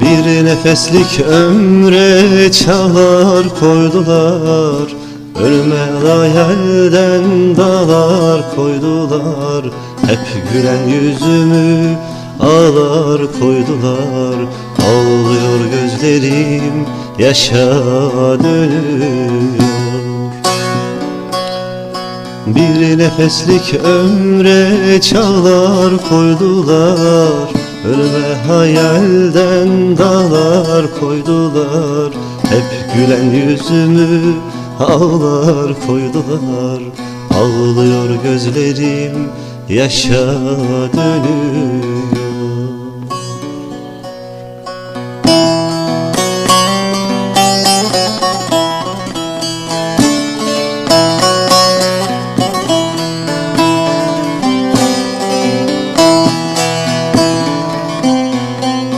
Bir nefeslik ömre çağlar koydular Ölüme hayalden dağlar koydular. Hep gülen yüzümü ağlar koydular Ağlıyor gözlerim yaşa dönüyor. Bir nefeslik ömre çağlar koydular Ölüme hayalden dağlar koydular. Hep gülen yüzümü ağlar koydular. Ağlıyor gözlerim yaşa dönüyor